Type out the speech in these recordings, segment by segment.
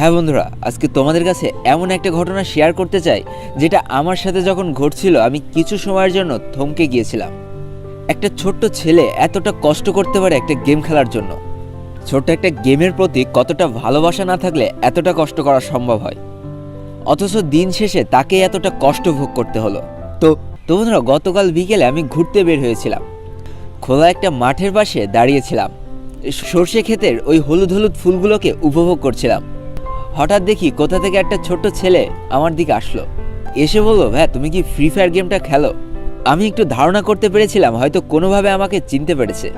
হ্যাঁ বন্ধুরা, আজকে তোমাদের কাছে এমন একটা ঘটনা শেয়ার করতে চাই, যেটা আমার সাথে যখন ঘটছিল, আমি কিছু সময়ের জন্য থমকে গিয়েছিলাম। একটা ছোট্ট ছেলে এতটা কষ্ট করতে পারে একটা গেম খেলার জন্য। ছোট্ট একটা গেমের প্রতি কতটা ভালোবাসা না থাকলে এতটা কষ্ট করা সম্ভব হয়? অথচ দিন শেষে তাকে এতটা কষ্ট ভোগ করতে হলো। তো তো বন্ধুরা, গতকাল বিকেলে আমি ঘুরতে বের হয়েছিলাম। খোলা একটা মাঠের পাশে দাঁড়িয়েছিলাম। সর্ষে ক্ষেতের ওই হলুদ হলুদ ফুলগুলোকে উপভোগ করছিলাম। হঠাৎ দেখি কোথা থেকে একটা ছোট্ট ছেলে আমার দিকে আসলো। এসে বলল ভাই তুমি কি ফ্রি ফায়ার গেমটা খেলো? আমি একটু ধারণা করতে পেরেছিলাম, হয়তো কোনোভাবে আমাকে চিনতে পেরেছে।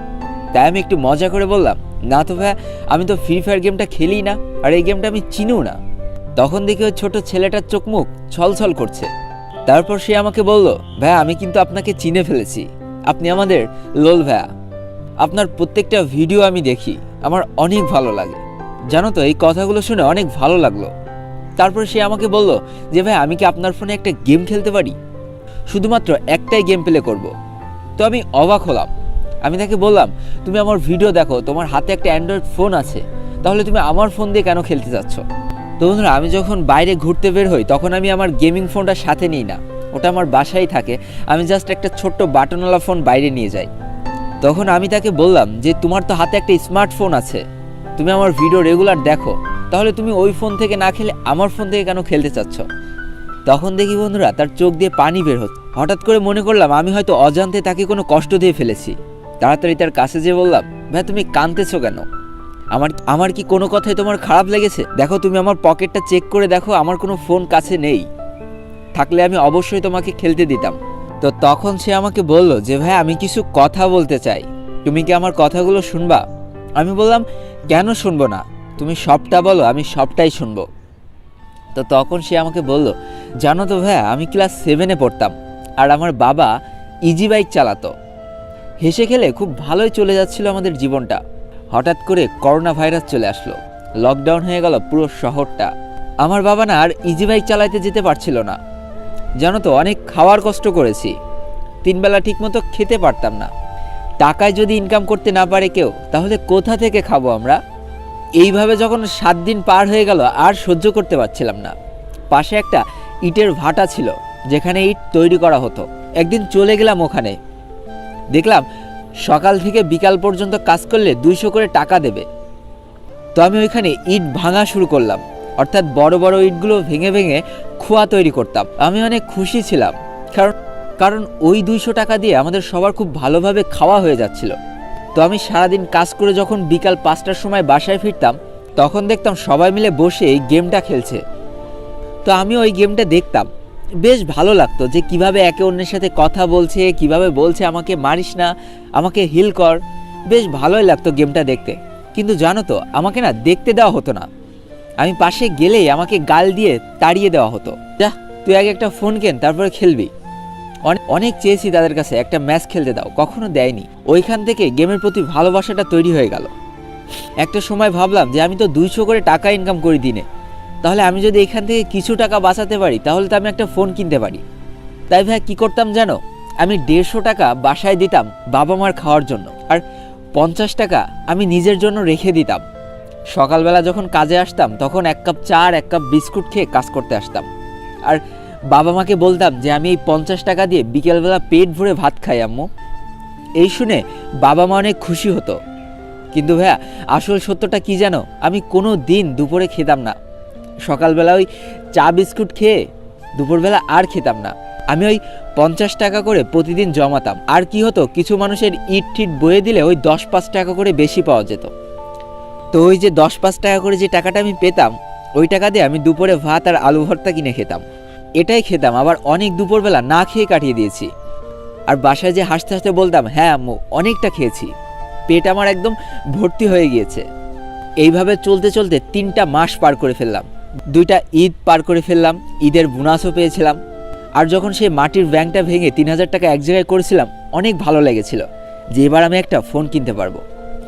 তাই আমি একটু মজা করে বললাম, না তো ভাই আমি তো ফ্রি ফায়ার গেমটা খেলি না, আর এই গেমটা আমি চিনিও না। তখন দেখি ওই ছোট ছেলেটার চোখ মুখ ছলছল করছে। তারপর সে আমাকে বলল, ভাইয়া, আমি কিন্তু আপনাকে চিনে ফেলেছি। আপনি আমাদের লোল ভাইয়া। আপনার প্রত্যেকটা ভিডিও আমি দেখি, আমার অনেক ভালো লাগে। জানো তো, এই কথাগুলো শুনে অনেক ভালো লাগল। তারপর সে আমাকে বলল যে, ভাই, আমি কি আপনার ফোনে একটা গেম খেলতে পারি? শুধুমাত্র একটাই গেম প্লে করব। তো আমি অবাক হলাম। আমি তাকে বললাম, তুমি আমার ভিডিও দেখো, তোমার হাতে একটা অ্যান্ড্রয়েড ফোন আছে। তাহলে তুমি আমার ফোন দিয়ে কেন খেলতে যাচ্ছ? তো বন্ধুরা, আমি যখন বাইরে ঘুরতে বের হই, তখন আমি আমার গেমিং ফোনটা সাথে নিই না। ওটা আমার বাসায় থাকে। আমি জাস্ট একটা ছোট্ট বাটনওয়ালা ফোন বাইরে নিয়ে যাই। তখন আমি তাকে বললাম যে, তোমার তো হাতে একটা স্মার্টফোন আছে। তুমি আমার ভিডিও রেগুলার দেখো, তাহলে তুমি ওই ফোন থেকে না খেলে আমার ফোন থেকে কেন খেলতে চাচ্ছ? তখন দেখি বন্ধুরা, তার চোখ দিয়ে পানি বের হচ্ছে। হঠাৎ করে মনে করলাম, আমি হয়তো অজান্তে তাকে কোনো কষ্ট দিয়ে ফেলেছি। তাড়াতাড়ি তার কাছে যেয়ে বললাম, ভাই, তুমি কাঁদতেছো কেন? আমার আমার কি কোনো কথাই তোমার খারাপ লেগেছে? দেখো, তুমি আমার পকেটটা চেক করে দেখো, আমার কোনো ফোন কাছে নেই। থাকলে আমি অবশ্যই তোমাকে খেলতে দিতাম। তো তখন সে আমাকে বলল যে, ভাই, আমি কিছু কথা বলতে চাই। তুমি কি আমার কথাগুলো শুনবা? আমি বললাম কেন শুনব না? তুমি সবটা বলো, আমি সবটাই শুনব। তো তখন সে আমাকে বলল, জানো তো ভাইয়া, আমি ক্লাস সেভেনে পড়তাম, আর আমার বাবা ইজি বাইক চালাতো। হেসে খেলে খুব ভালোই চলে যাচ্ছিল আমাদের জীবনটা। হঠাৎ করে করোনা ভাইরাস চলে আসলো। লকডাউন হয়ে গেল পুরো শহরটা। আমার বাবা না আর ইজি বাইক চালাতে যেতে পারছিল না। জানো তো, অনেক খাওয়ার কষ্ট করেছি। তিনবেলা ঠিকমতো খেতে পারতাম না। টাকায় যদি ইনকাম করতে না পারে কেউ, তাহলে কোথা থেকে খাব আমরা? এইভাবে যখন সাত দিন পার হয়ে গেল, আর সহ্য করতে পারছিলাম না। পাশে একটা ইটের ভাটা ছিল, যেখানে ইট তৈরি করা হতো। একদিন চলে গেলাম ওখানে। দেখলাম, সকাল থেকে বিকাল পর্যন্ত কাজ করলে দুইশো করে টাকা দেবে। তো আমি ওইখানে ইট ভাঙা শুরু করলাম। অর্থাৎ বড় বড় ইটগুলো ভেঙে ভেঙে খোয়া তৈরি করতাম। আমি অনেক খুশি ছিলাম, কারণ কারণ ওই দুইশো টাকা দিয়ে আমাদের সবার খুব ভালোভাবে খাওয়া হয়ে যাচ্ছিল। তো আমি সারাদিন কাজ করে যখন বিকাল পাঁচটার সময় বাসায় ফিরতাম, তখন দেখতাম সবাই মিলে বসে এই গেমটা খেলছে। তো আমি ওই গেমটা দেখতাম। বেশ ভালো লাগতো যে কীভাবে একে অন্যের সাথে কথা বলছে, কীভাবে বলছে, আমাকে মারিস না, আমাকে হিল কর। বেশ ভালোই লাগতো গেমটা দেখতে। কিন্তু জানো তো, আমাকে না দেখতে দেওয়া হতো না। আমি পাশে গেলেই আমাকে গাল দিয়ে তাড়িয়ে দেওয়া হতো। যা, তুই আগে একটা ফোন কেন, তারপরে খেলবি। অনেক চেয়েছি তাদের কাছে একটা ম্যাচ খেলতে দাও, কখনো দেয়নি। ওইখান থেকে গেমের প্রতি ভালোবাসাটা তৈরি হয়ে গেল। একটা সময় ভাবলাম যে আমি তো দুইশো করে টাকা ইনকাম করি দিনে। তাহলে আমি যদি এখান থেকে কিছু টাকা বাঁচাতে পারি, তাহলে তো আমি একটা ফোন কিনতে পারি। তাই ভাই, কী করতাম জানো? আমি দেড়শো টাকা বাসায় দিতাম বাবা মার খাওয়ার জন্য, আর পঞ্চাশ টাকা আমি নিজের জন্য রেখে দিতাম। সকালবেলা যখন কাজে আসতাম, তখন এক কাপ চা আর এক কাপ বিস্কুট খেয়ে কাজ করতে আসতাম। আর বাবা মাকে বলতাম যে, আমি এই পঞ্চাশ টাকা দিয়ে বিকেলবেলা পেট ভরে ভাত খাই, আম্মু। এই শুনে বাবা মা অনেক খুশি হতো। কিন্তু ভাইয়া, আসল সত্যটা কি জানো? আমি কোনো দিন দুপুরে খেতাম না। সকালবেলা ওই চা বিস্কুট খেয়ে দুপুরবেলা আর খেতাম না। আমি ওই পঞ্চাশ টাকা করে প্রতিদিন জমাতাম। আর কি হতো, কিছু মানুষের ইট ঠিট বয়ে দিলে ওই দশ পাঁচ টাকা করে বেশি পাওয়া যেত। তো ওই যে দশ পাঁচ টাকা করে যে টাকাটা আমি পেতাম, ওই টাকা দিয়ে আমি দুপুরে ভাত আর আলু ভর্তা কিনে খেতাম। এটাই খেতাম, আবার অনেক দুপুরবেলা না খেয়ে কাটিয়ে দিয়েছি। আর বাসায় যে হাসতে হাসতে বলতাম হ্যাঁ আম্মু, অনেকটা খেয়েছি। পেট আমার একদম ভর্তি হয়ে গিয়েছে। এইভাবে চলতে চলতে তিনটা মাস পার করে ফেললাম। দুইটা ঈদ পার করে ফেললাম, ঈদের বোনাসও পেয়েছিলাম। আর যখন সেই মাটির ব্যাংকটা ভেঙে তিন হাজার টাকা এক জায়গায় করেছিলাম, অনেক ভালো লেগেছিল যে এবার আমি একটা ফোন কিনতে পারব।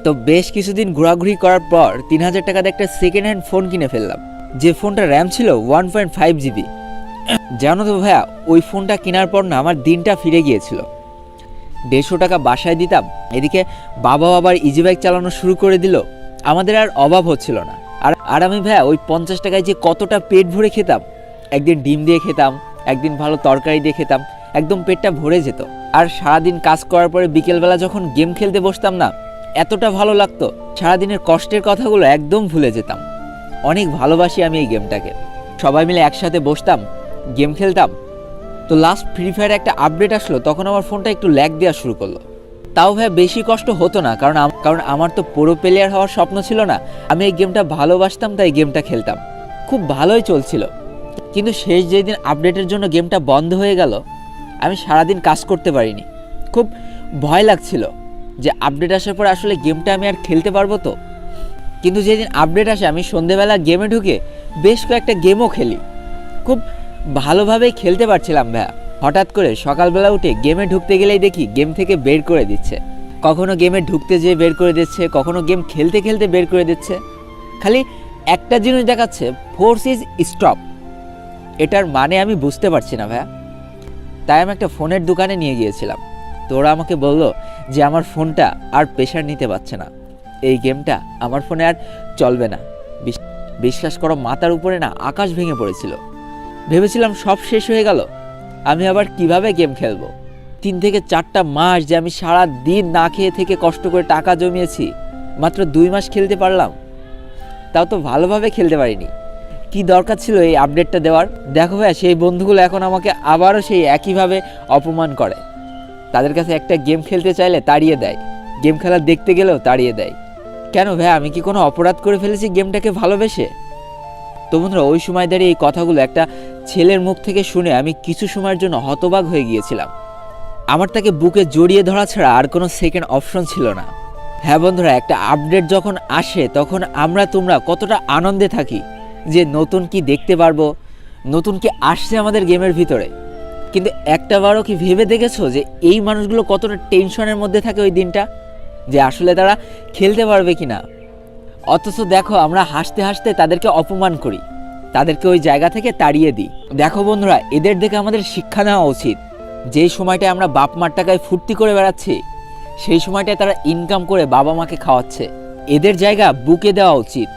তো বেশ কিছুদিন ঘোরাঘুরি করার পর তিন হাজার টাকাতে একটা সেকেন্ড হ্যান্ড ফোন কিনে ফেললাম। যে ফোনটা র্যাম ছিল ওয়ান পয়েন্ট ফাইভ জিবি জানো তো ভাইয়া, ওই ফোনটা কেনার পর না আমার দিনটা ফিরে গিয়েছিল। দেড়শো টাকা বাসায় দিতাম, এদিকে বাবা আবার ইজি বাইক চালানো শুরু করে দিল। আমাদের আর অভাব হচ্ছিল না। আর আর আমি ভাইয়া, ওই পঞ্চাশ টাকায় যে কতটা পেট ভরে খেতাম, একদিন ডিম দিয়ে খেতাম, একদিন ভালো তরকারি দিয়ে খেতাম, একদম পেটটা ভরে যেত। আর সারাদিন কাজ করার পরে বিকেলবেলা যখন গেম খেলতে বসতাম না, এতটা ভালো লাগতো, সারাদিনের কষ্টের কথাগুলো একদম ভুলে যেতাম। অনেক ভালোবাসি আমি এই গেমটাকে। সবাই মিলে একসাথে বসতাম গেম খেলতাম। তো লাস্ট ফ্রি ফায়ার একটা আপডেট আসলো, তখন আমার ফোনটা একটু ল্যাগ দেওয়া শুরু করল। তাও ভাই বেশি কষ্ট হতো না, কারণ কারণ আমার তো পুরো প্লেয়ার হওয়ার স্বপ্ন ছিল না। আমি এই গেমটা ভালোবাসতাম, তাই গেমটা খেলতাম। খুব ভালোই চলছিল। কিন্তু শেষ যেদিন আপডেটের জন্য গেমটা বন্ধ হয়ে গেল, আমি সারাদিন কাজ করতে পারিনি। খুব ভয় লাগছিল যে আপডেট আসার পর আসলে গেমটা আমি আর খেলতে পারব তো। কিন্তু যেদিন আপডেট আসে, আমি সন্ধেবেলা গেমে ঢুকে বেশ কয়েকটা গেমও খেলি। খুব ভালোভাবেই খেলতে পারছিলাম ভাইয়া হঠাৎ করে সকালবেলা উঠে গেমে ঢুকতে গেলেই দেখি গেম থেকে বের করে দিচ্ছে। কখনো গেমে ঢুকতে যেয়ে বের করে দিচ্ছে, কখনো গেম খেলতে খেলতে বের করে দিচ্ছে। খালি একটা জিনিস দেখাচ্ছে ফোর্স ইজ স্টপ এটার মানে আমি বুঝতে পারছি না ভাইয়া তাই আমি একটা ফোনের দোকানে নিয়ে গিয়েছিলাম। তো ওরা আমাকে বলল যে আমার ফোনটা আর প্রেশার নিতে পারছে না। এই গেমটা আমার ফোনে আর চলবে না। বিশ্বাস করো মাথার উপরে না আকাশ ভেঙে পড়েছিল। ভেবেছিলাম সব শেষ হয়ে গেল। আমি আবার কীভাবে গেম খেলব? তিন থেকে চারটা মাস যে আমি সারা দিন না খেয়ে থেকে কষ্ট করে টাকা জমিয়েছি, মাত্র দুই মাস খেলতে পারলাম। তাও তো ভালোভাবে খেলতে পারিনি। কি দরকার ছিল এই আপডেটটা দেওয়ার? দেখো ভাইয়া, সেই বন্ধুগুলো এখন আমাকে আবারও সেই একইভাবে অপমান করে। তাদের কাছে একটা গেম খেলতে চাইলে তাড়িয়ে দেয়। গেম খেলা দেখতে গেলেও তাড়িয়ে দেয়। কেন ভাই আমি কি কোনো অপরাধ করে ফেলেছি গেমটাকে ভালোবেসে? তো বন্ধুরা, ওই সময় দাঁড়িয়ে এই কথাগুলো একটা ছেলের মুখ থেকে শুনে আমি কিছু সময়ের জন্য হতবাক হয়ে গিয়েছিলাম। আমার তাকে বুকে জড়িয়ে ধরা ছাড়া আর কোনো সেকেন্ড অপশন ছিল না। হ্যাঁ বন্ধুরা, একটা আপডেট যখন আসে, তখন আমরা তোমরা কতটা আনন্দে থাকি যে নতুন কি দেখতে পারব, নতুন কি আসছে আমাদের গেমের ভিতরে। কিন্তু একটা বারও কি ভেবে দেখেছ যে এই মানুষগুলো কতটা টেনশনের মধ্যে থাকে ওই দিনটা? যে আসলে তারা খেলতে পারবে কি না অথচ দেখো, আমরা হাসতে হাসতে তাদেরকে অপমান করি। তাদেরকে ওই জায়গা থেকে তাড়িয়ে দিই। দেখো বন্ধুরা, এদের দেখে আমাদের শিক্ষা নেওয়া উচিত। যেই সময়টায় আমরা বাপ মার টাকায় ফুর্তি করে বেড়াচ্ছি, সেই সময়টায় তারা ইনকাম করে বাবা মাকে খাওয়াচ্ছে। এদের জায়গা বুকে দেওয়া উচিত।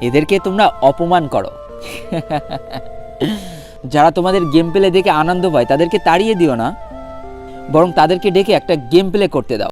এদেরকে তোমরা অপমান করো। যারা তোমাদের গেম প্লে দেখে আনন্দ পায়, তাদেরকে তাড়িয়ে দিও না। বরং তাদেরকে ডেকে একটা গেম প্লে করতে দাও।